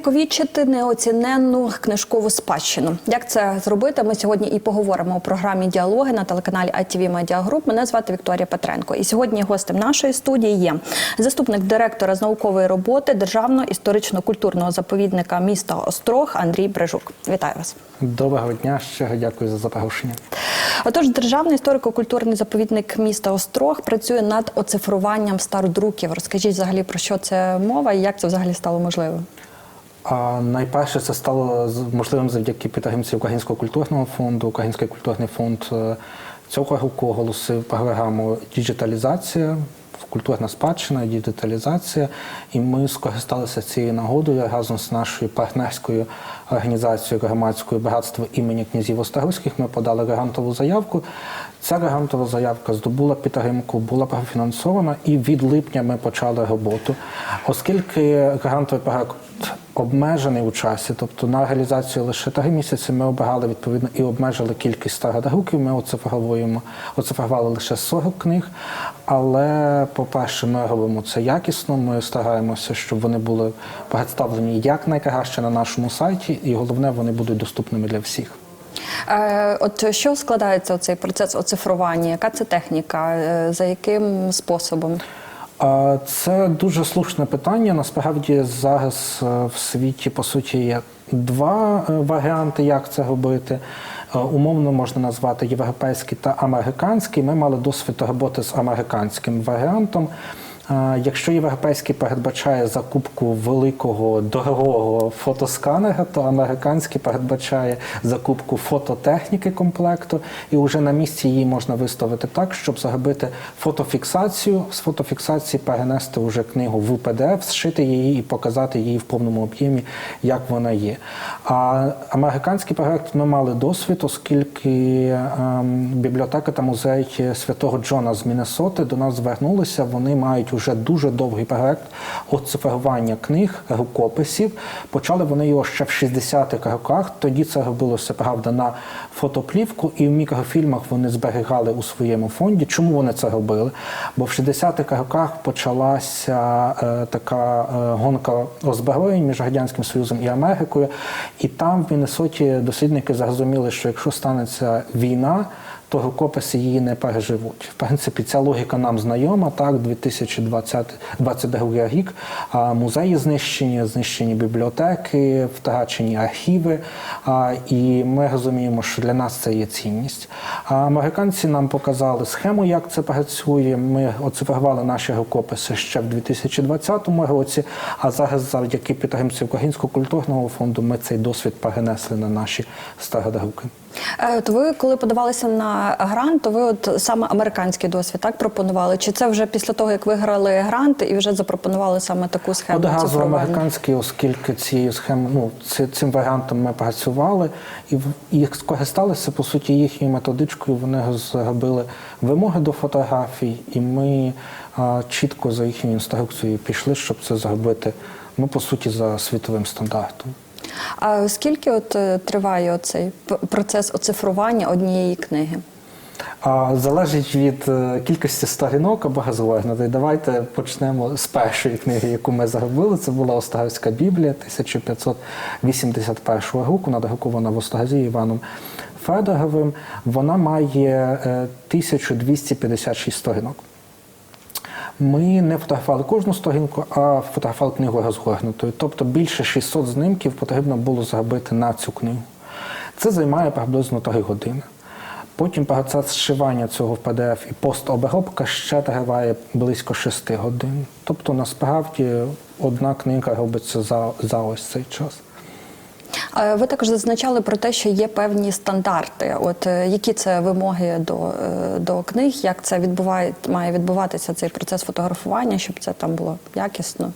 увіковічити неоціненну книжкову спадщину. Як це зробити? Ми сьогодні і поговоримо у програмі Діалоги на телеканалі ITV Media Group. Мене звати Вікторія Петренко. І сьогодні гостем нашої студії є заступник директора з наукової роботи Державного історично-культурного заповідника міста Острог Андрій Брежук. Вітаю вас. Доброго дня, щиро дякую за запрошення. Отож, державний історико-культурний заповідник міста Острог працює над оцифруванням стародруків. Розкажіть взагалі про що це мова і як це взагалі стало можливим? А найперше це стало можливим завдяки підтримці Українського культурного фонду. Український культурний фонд е, цього року оголосив програму діджиталізація. Культурна спадщина, діджиталізація, і ми скористалися цією нагодою разом з нашою партнерською організацією громадською братство імені князів Острозьких. Ми подали грантову заявку. Ця грантова заявка здобула підтримку, була профінансована, і від липня ми почали роботу. Оскільки грантовий проект обмежений у часі, тобто на реалізацію лише три місяці, ми обирали відповідно і обмежили кількість стародруків. Ми оцифровуємо, оцифрували лише 40 книг. Але, по-перше, ми робимо це якісно. Ми стараємося, щоб вони були представлені як найкраще на нашому сайті, і головне, вони будуть доступними для всіх. Е, От що складається цей процес оцифрування? Яка це техніка? Е, За яким способом? Це дуже слушне питання. Насправді зараз е, в світі по суті є два е, варіанти, як це робити. Е, Умовно можна назвати європейський та американський. Ми мали досвід роботи з американським варіантом. Якщо європейський передбачає закупку великого дорогого фотосканера, то американський передбачає закупку фототехніки комплекту, і вже на місці її можна виставити так, щоб зробити фотофіксацію, з фотофіксації перенести вже книгу в PDF, зшити її і показати її в повному об'ємі, як вона є. А американський проект ми мали досвід, оскільки ем, бібліотека та музей святого Джона з Міннесоти до нас звернулися. Вони мають уже дуже довгий проект оцифрування книг, рукописів. Почали вони його ще в 60-х роках. Тоді це робилося правда на фотоплівку, і в мікрофільмах вони зберігали у своєму фонді. Чому вони це робили? Бо в 60-х роках почалася е, така е, гонка озброєнь між радянським Союзом і Америкою, і там в Міннесоті дослідники зрозуміли, що якщо станеться війна то рукописи її не переживуть. В принципі, ця логіка нам знайома. Так, 2022 рік музеї знищені, знищені бібліотеки, втрачені архіви. І ми розуміємо, що для нас це є цінність. А американці нам показали схему, як це працює. Ми оцифрували наші рукописи ще в 2020 році. А зараз, завдяки підтримці Українського культурного фонду, ми цей досвід перенесли на наші стародруки. Е, От ви, коли подавалися на грант, то ви от саме американський досвід так пропонували? Чи це вже після того, як виграли грант і вже запропонували саме таку схему? Одразу американський, оскільки цією схемою, ну, ці- цим варіантом ми працювали і, і скористалися по суті їхньою методичкою. Вони зробили вимоги до фотографій, і ми а, чітко за їхньою інструкцією пішли, щоб це зробити. Ну, по суті, за світовим стандартом. А скільки от е, триває цей процес оцифрування однієї книги? А, залежить від е, кількості сторінок або газової. Давайте почнемо з першої книги, яку ми зробили. Це була Острозька Біблія 1581 року, надрукована в Острозі Іваном Федоровим. Вона має е, 1256 сторінок. Ми не фотографували кожну сторінку, а фотографували книгу розгорнутою. Тобто більше 600 знімків потрібно було зробити на цю книгу. Це займає приблизно 3 години. Потім процес зшивання цього в PDF і постобробка ще триває близько 6 годин. Тобто, насправді, одна книга робиться за, за ось цей час. А Ви також зазначали про те, що є певні стандарти. От е, які це вимоги до, е, до книг, як це відбуває, має відбуватися цей процес фотографування, щоб це там було якісно?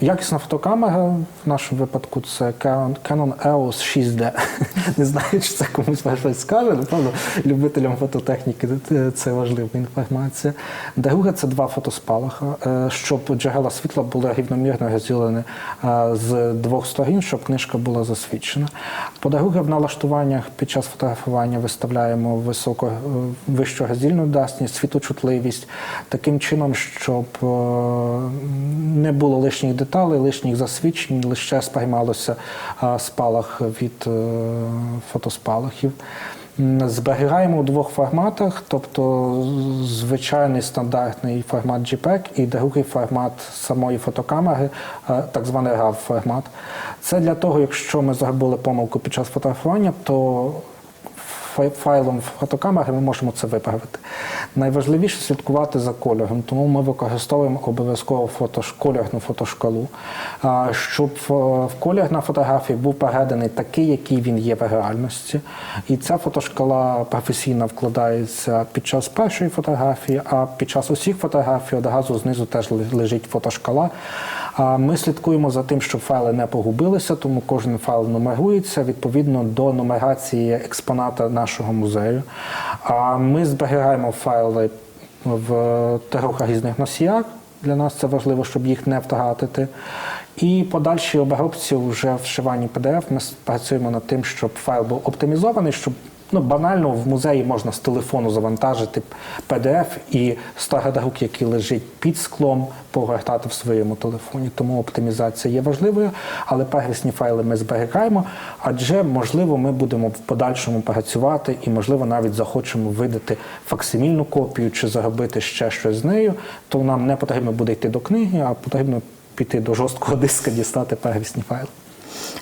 Якісна фотокамера в нашому випадку це Canon EOS 6D. Не знаю, чи це комусь щось скаже, напевно, любителям фототехніки це важлива інформація. Друге, це два фотоспалаха, е, щоб джерела світла були рівномірно розділені е, з двох сторін, щоб книжка була засвідчена. По-друге, в налаштуваннях під час фотографування виставляємо високо е, вищу роздільну дасність, світочутливість, таким чином, щоб не було лишніх деталей, лишніх засвідчень, лише сприймалося спалах від е, фотоспалахів. Зберігаємо у двох форматах, тобто звичайний стандартний формат JPEG і другий формат самої фотокамери, е, так званий RAW формат. Це для того, якщо ми зробили помилку під час фотографування, то фай- файлом фотокамери ми можемо це виправити. Найважливіше слідкувати за кольором, тому ми використовуємо обов'язково фотош, кольорну фотошкалу, щоб в колір на фотографії був переданий такий, який він є в реальності. І ця фотошкала професійно вкладається під час першої фотографії, а під час усіх фотографій одразу знизу теж лежить фотошкала. Ми слідкуємо за тим, щоб файли не погубилися, тому кожен файл нумерується відповідно до нумерації експоната нашого музею. А ми зберігаємо файли в різних носіях. Для нас це важливо, щоб їх не втратити. І подальші обробці вже вшиванні PDF ми працюємо над тим, щоб файл був оптимізований, щоб ну, банально в музеї можна з телефону завантажити PDF і стародрук, який лежить під склом, повертати в своєму телефоні. Тому оптимізація є важливою, але первісні файли ми зберігаємо, адже можливо ми будемо в подальшому працювати і, можливо, навіть захочемо видати факсимільну копію чи заробити ще щось з нею, то нам не потрібно буде йти до книги, а потрібно піти до жорсткого диска, дістати первісні файли.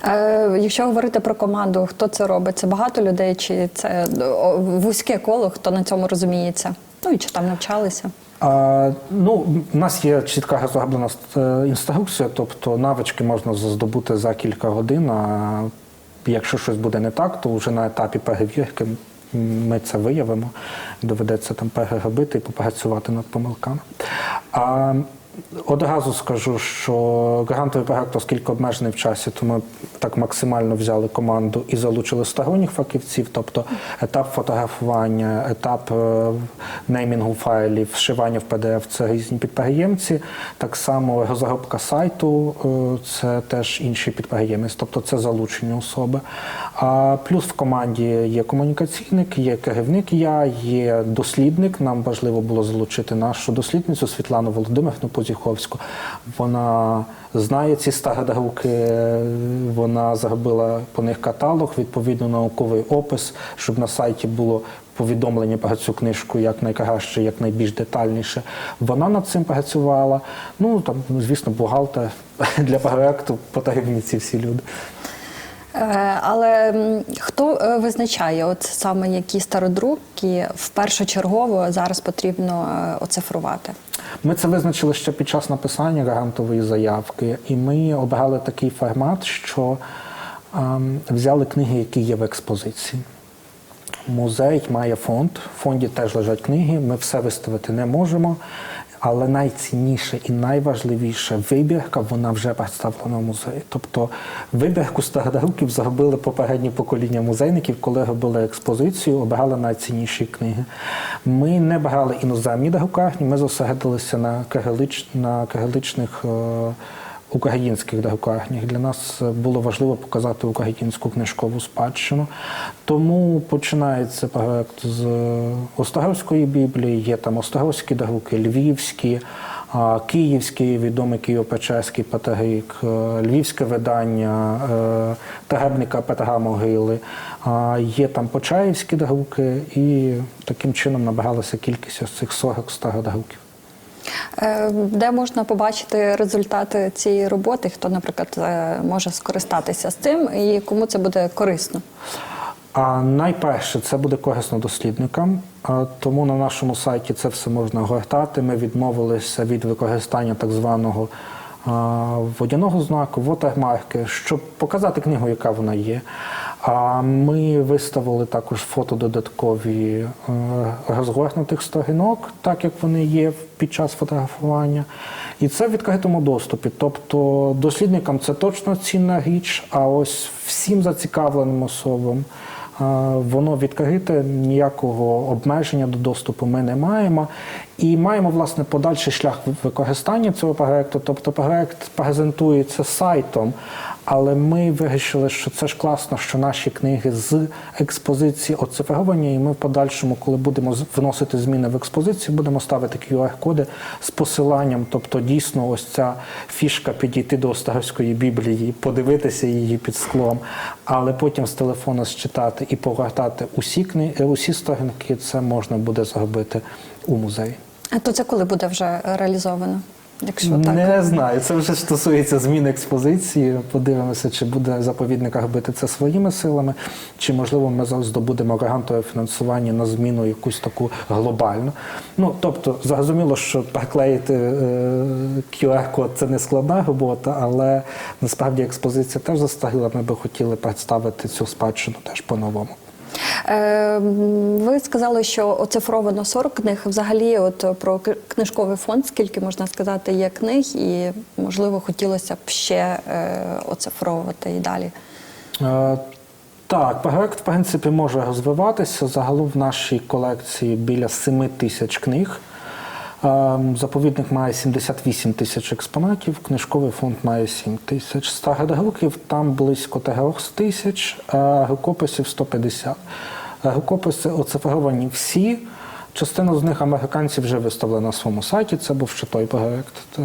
Е, якщо говорити про команду, хто це робить? Це багато людей, чи це вузьке коло, хто на цьому розуміється? Ну і чи там навчалися? А, ну, у нас є чітка розроблена е, інструкція, тобто навички можна здобути за кілька годин. А якщо щось буде не так, то вже на етапі перевірки ми це виявимо. Доведеться там переробити і попрацювати над помилками. А одразу скажу, що грантовий проект, оскільки обмежений в часі, то ми так максимально взяли команду і залучили сторонніх фахівців, тобто етап фотографування, етап е, неймінгу файлів, вшивання в PDF – це різні підприємці. Так само розробка сайту е, це теж інший підприємець, тобто це залучені особи. А плюс в команді є комунікаційник, є керівник я, є дослідник. Нам важливо було залучити нашу дослідницю Світлану Володимирівну Позіховську. Вона знає ці стародруки, вона зробила по них каталог, відповідно науковий опис, щоб на сайті було повідомлення про цю книжку як найкраще, як найбільш детальніше. Вона над цим працювала. Ну там, звісно, бухгалтер для проекту потрібні ці всі люди. Е, Але хто е, визначає, от саме які стародруки в першочергово зараз потрібно е, оцифрувати? Ми це визначили ще під час написання грантової заявки, і ми обрали такий формат, що ем, взяли книги, які є в експозиції. Музей має фонд, в фонді теж лежать книги. Ми все виставити не можемо. Але найцінніше і найважливіше вибірка вона вже представлена в музеї. Тобто вибірку стародаруків зробили попередні покоління музейників, коли робили експозицію, обирали найцінніші книги. Ми не брали іноземні друкарні, ми зосередилися на кирилич, на кириличних. е, Українських друкарнях для нас було важливо показати українську книжкову спадщину. Тому починається проект з Острогівської біблії, є там Острогівські друки, Львівські, Київський, відомий Києво-Печерський патерик, е, Львівське видання е, Теребника Петра Могили. Є там Почаївські друки, і таким чином набиралася кількість ось цих 40 стародруків. Е, Де можна побачити результати цієї роботи? Хто, наприклад, е, може скористатися з цим і кому це буде корисно? А найперше це буде корисно дослідникам, тому на нашому сайті це все можна гортати. Ми відмовилися від використання так званого водяного знаку, вотермарки, щоб показати книгу, яка вона є. А ми виставили також фото додаткові е, розгорнутих сторінок, так як вони є під час фотографування. І це в відкритому доступі. Тобто дослідникам це точно цінна річ, а ось всім зацікавленим особам. е, Воно відкрите, ніякого обмеження до доступу ми не маємо. І маємо власне подальший шлях використання цього проекту. Тобто проект презентується сайтом, Але ми вирішили, що це ж класно, що наші книги з експозиції оцифровані, і ми в подальшому, коли будемо вносити зміни в експозицію, будемо ставити QR-коди з посиланням. Тобто, дійсно, ось ця фішка підійти до Островської Біблії, подивитися її під склом, але потім з телефона считати і повертати усі книги, усі сторінки, це можна буде зробити у музеї. А то це коли буде вже реалізовано? Якщо так. Не знаю, це вже стосується зміни експозиції. Подивимося, чи буде заповідник робити це своїми силами, чи можливо ми здобудемо грантове фінансування на зміну якусь таку глобальну. Ну тобто, зрозуміло, що приклеїти е, QR-код це не складна робота, але насправді експозиція теж застаріла. Ми би хотіли представити цю спадщину теж по-новому. Е, м, Ви сказали, що оцифровано 40 книг. Взагалі, от е, про книжковий фонд, скільки можна сказати, є книг, і можливо хотілося б ще е, оцифровувати і далі. Е, Так, проект, в принципі, може розвиватися. Загалом в нашій колекції біля 7 тисяч книг. Заповідник має 78 тисяч експонатів, книжковий фонд має 7 тисяч. Стародруків там близько 3 тисяч, а рукописів 150. Е, Рукописи оцифровані всі. Частина з них американці вже виставили на своєму сайті. Це був ще той проект. Е,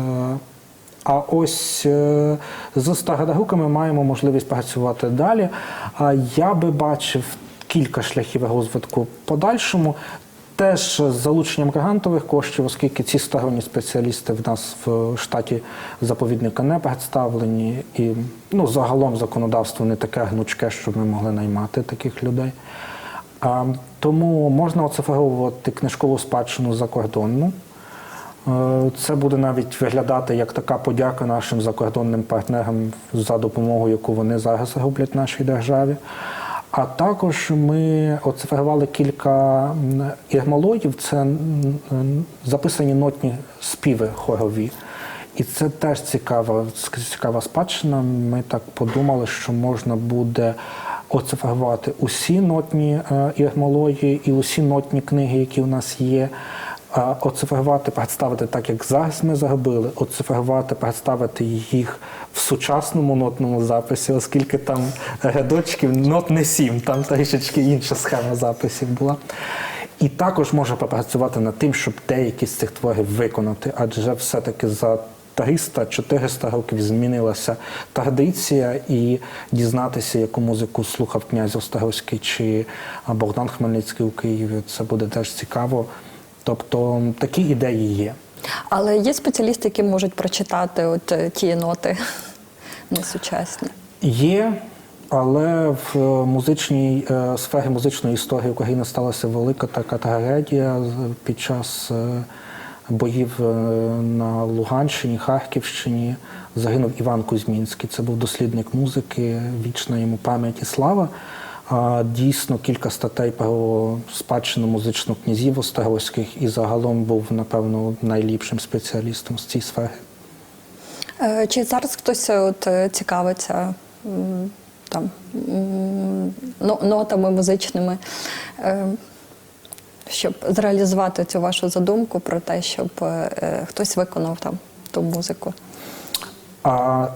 а ось е, з стародруками маємо можливість працювати далі. Я би бачив кілька шляхів розвитку подальшому. Теж з залученням грантових коштів, оскільки ці сторонні спеціалісти в нас в штаті заповідника не представлені, і ну, загалом законодавство не таке гнучке, щоб ми могли наймати таких людей. А, тому можна оцифровувати книжкову спадщину закордонну. Е, Це буде навіть виглядати як така подяка нашим закордонним партнерам за допомогу, яку вони зараз роблять нашій державі. А також ми оцифрували кілька м, це записані нотні співи хорові. І це теж цікава, цікава спадщина. Ми так подумали, що можна буде оцифрувати усі нотні е, ірмології і усі нотні книги, які у нас є. Оцифрувати, представити так, як зараз ми зробили, оцифрувати, представити їх в сучасному нотному записі, оскільки там рядочків нот не сім, там трішечки інша схема записів була. І також може попрацювати над тим, щоб деякі з цих творів виконати, адже все-таки за 300-400 років змінилася традиція і дізнатися, яку музику слухав князь Острозький чи Богдан Хмельницький у Києві. Це буде теж цікаво. Тобто такі ідеї є. Але є спеціалісти, які можуть прочитати от е, ті ноти несучасні. Є, але в музичній е, сфері музичної історії України сталася велика така трагедія під час е, боїв е, на Луганщині, Харківщині. Загинув Іван Кузьмінський. Це був дослідник музики, вічна йому пам'ять і слава. Дійсно, кілька статей про спадщину музичну князів Острозьких і загалом був, напевно, найліпшим спеціалістом з цієї сфери. Е, Чи зараз хтось от е, цікавиться там нотами музичними, е, щоб зреалізувати цю вашу задумку про те, щоб е, е, хтось виконав там ту музику? А,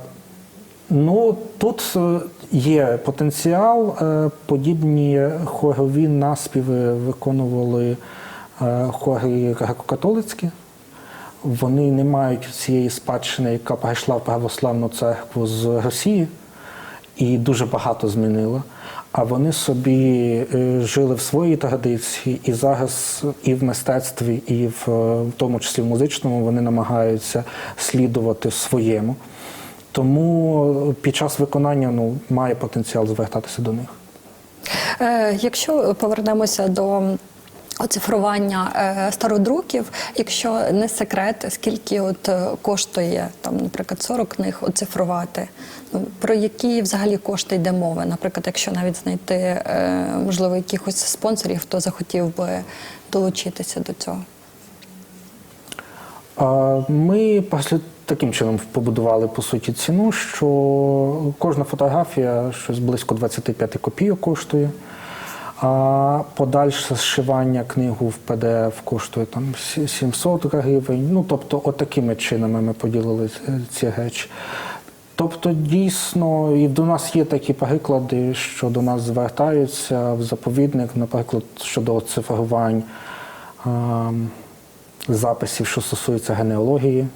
ну, тут е, є потенціал. Е, Подібні хорові наспіви виконували е, хори греко-католицькі. Вони не мають цієї спадщини, яка прийшла в православну церкву з Росії і дуже багато змінила. А вони собі жили в своїй традиції, і зараз і в мистецтві, і в, в тому числі в музичному вони намагаються слідувати своєму. Тому під час виконання ну, має потенціал звертатися до них. Е, Якщо повернемося до оцифрування е, стародруків, якщо не секрет, скільки от е, коштує там, наприклад, 40 книг оцифрувати, ну про які взагалі кошти йде мова? Наприклад, якщо навіть знайти е, можливо якихось спонсорів, хто захотів би долучитися до цього. Ми таким чином побудували по суті ціну, що кожна фотографія щось близько 25 копійок коштує. А подальше зшивання книгу в PDF коштує там 700 гривень. Ну тобто, отакими чинами ми поділили ці- речі. Тобто, дійсно, і до нас є такі приклади, що до нас звертаються в заповідник, наприклад, щодо оцифрувань записів, що стосуються генеалогії,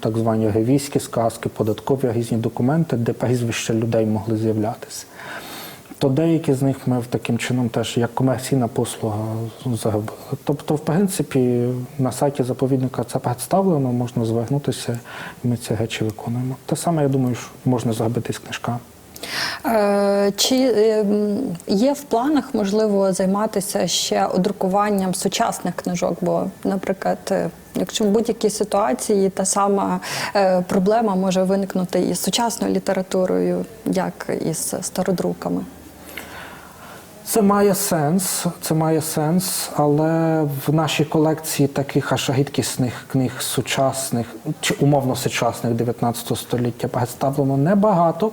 так звані ревійські сказки, податкові різні документи, де прізвища людей могли з'являтися. То деякі з них ми таким чином теж як комерційна послуга заробили. Тобто, в принципі, на сайті заповідника це представлено, можна звернутися, і ми ці речі виконуємо. Те саме, я думаю, що можна зробити з книжками. Е, Чи е, є в планах можливо займатися ще одрукуванням сучасних книжок? Бо, наприклад, е, якщо в будь-якій ситуації та сама е, проблема може виникнути із сучасною літературою, як і з стародруками. Це має сенс, це має сенс, але в нашій колекції таких аж рідкісних книг сучасних чи умовно сучасних 19 століття представлено небагато.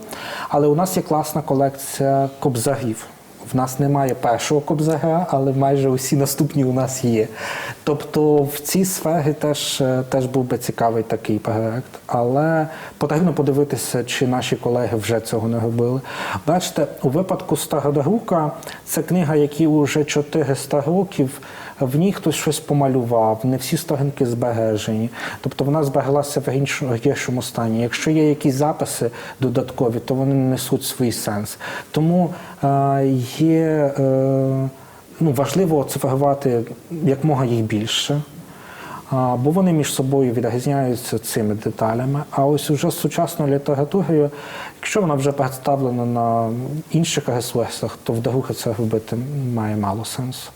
Але у нас є класна колекція кобзарів. В нас немає першого кобзаря, але майже усі наступні у нас є. Тобто в цій сфері теж, е, теж був би цікавий такий проект. Але потрібно подивитися, чи наші колеги вже цього не робили. Бачите, у випадку Стародрука це книга, які уже 400 років. В ній хтось щось помалював, не всі сторінки збережені. Тобто вона збереглася в іншому- стані. Якщо є якісь записи додаткові, то вони не несуть свій сенс. Тому е, є е, ну, важливо цифрувати якмога їх більше. Бо вони між собою відрізняються цими деталями. А ось уже з сучасною літературою, якщо вона вже представлена на інших ресурсах, то вдруге це робити має мало сенсу.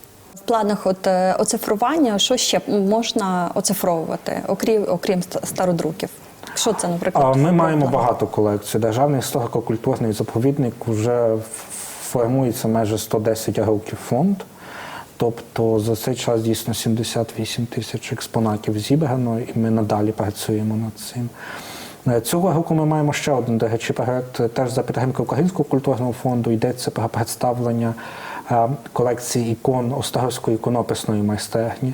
Планах от е, оцифрування, що ще можна оцифровувати, окрім окрім стародруків? Що це, наприклад? Ми маємо багато колекцій. Державний історико-культурний заповідник вже формується майже 110 років фонд. Тобто за цей час дійсно 78 тисяч експонатів зібрано, і ми надалі працюємо над цим. Е, Цього року ми маємо ще один, до речі, проект теж за підтримки Українського культурного фонду. Йдеться про представлення колекції ікон Острозької іконописної майстерні.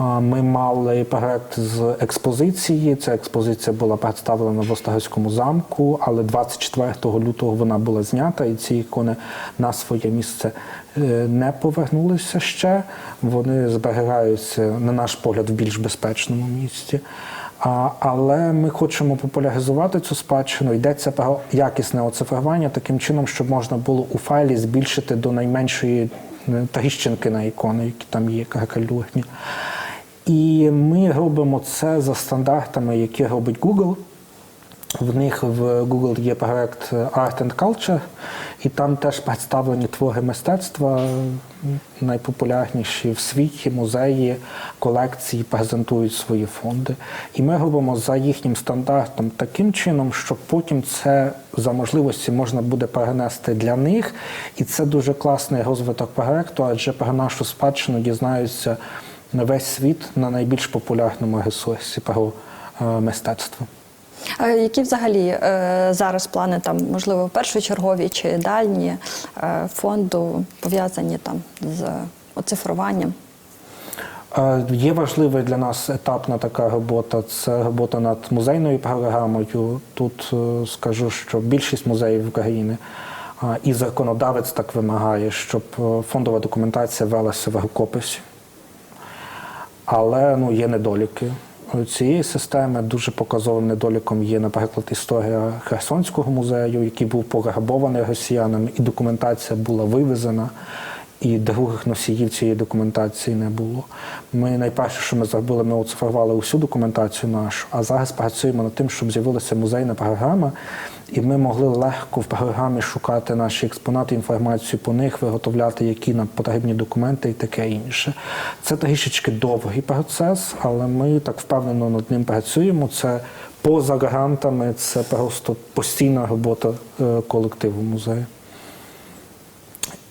Е, Ми мали проект з експозиції. Ця експозиція була представлена в Острозькому замку, але 24 лютого вона була знята, і ці ікони на своє місце е, не повернулися ще. Вони зберігаються, на наш погляд, в більш безпечному місці. Але ми хочемо популяризувати цю спадщину. Йдеться про якісне оцифрування таким чином, щоб можна було у файлі збільшити до найменшої е, тріщинки на ікони, які там є каракалюрні. І ми робимо це за стандартами, які робить Google. В них в Google є проект Art and Culture, і там теж представлені твори мистецтва, найпопулярніші в світі, музеї, колекції презентують свої фонди. І ми робимо за їхнім стандартом таким чином, що потім це за можливості можна буде перенести для них. І це дуже класний розвиток проекту, адже про нашу спадщину дізнаються на весь світ на найбільш популярному ресурсі про е, мистецтво. А які взагалі е, зараз плани там, можливо, першочергові чи дальні е, фонду пов'язані там з оцифруванням? Е, Є важливий для нас етапна така робота. Це робота над музейною програмою. Тут е, скажу, що більшість музеїв України е, і законодавець так вимагає, щоб е, фондова документація велася в рукописі. Але ну, є недоліки цієї системи. Дуже показовим недоліком є, наприклад, історія Херсонського музею, який був пограбований росіянами, і документація була вивезена. І других носіїв цієї документації не було. Ми найперше, що ми зробили, ми оцифрували усю документацію нашу, а зараз працюємо над тим, щоб з'явилася музейна програма, і ми могли легко в програмі шукати наші експонати, інформацію по них, виготовляти, які нам потрібні документи і таке інше. Це трішечки довгий процес, але ми так впевнено над ним працюємо. Це поза грантами, це просто постійна робота е, колективу музею.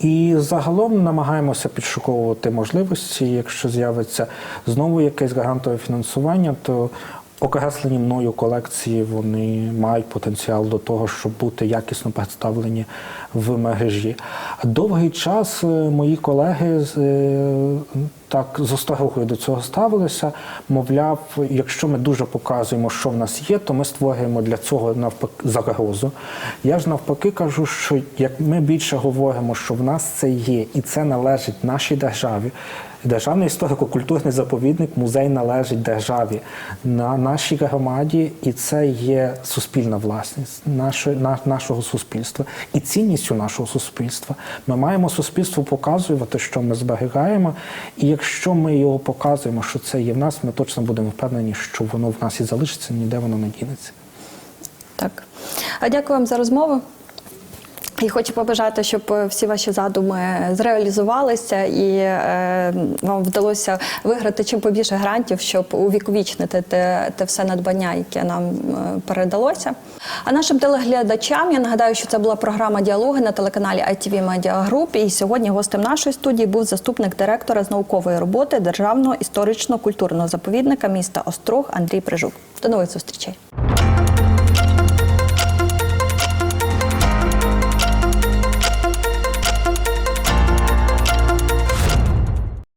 І загалом намагаємося підшуковувати можливості. Якщо з'явиться знову якесь грантове фінансування, то окреслені мною колекції вони мають потенціал до того, щоб бути якісно представлені в мережі. Довгий час е, мої колеги е, так з осторогою до цього ставилися. Мовляв, якщо ми дуже показуємо, що в нас є, то ми створюємо для цього навпаки загрозу. Я ж навпаки кажу, що як ми більше говоримо, що в нас це є, і це належить нашій державі. Державний історико-культурний заповідник, музей належить державі на нашій громаді, і це є суспільна власність нашої, на, нашого суспільства і цінністю нашого суспільства. Ми маємо суспільству показувати, що ми зберігаємо, і якщо ми його показуємо, що це є в нас, ми точно будемо впевнені, що воно в нас і залишиться, ніде воно не дінеться. Так. А дякую вам за розмову. І хочу побажати, щоб е, всі ваші задуми зреалізувалися і е, вам вдалося виграти чим побільше грантів, щоб увіковічнити те, те все надбання, яке нам е, передалося. А нашим телеглядачам я нагадаю, що це була програма діалоги на телеканалі ITV Media Group. І сьогодні гостем нашої студії був заступник директора з наукової роботи Державного історично-культурного заповідника міста Острог Андрій Прижук. До нових зустрічей.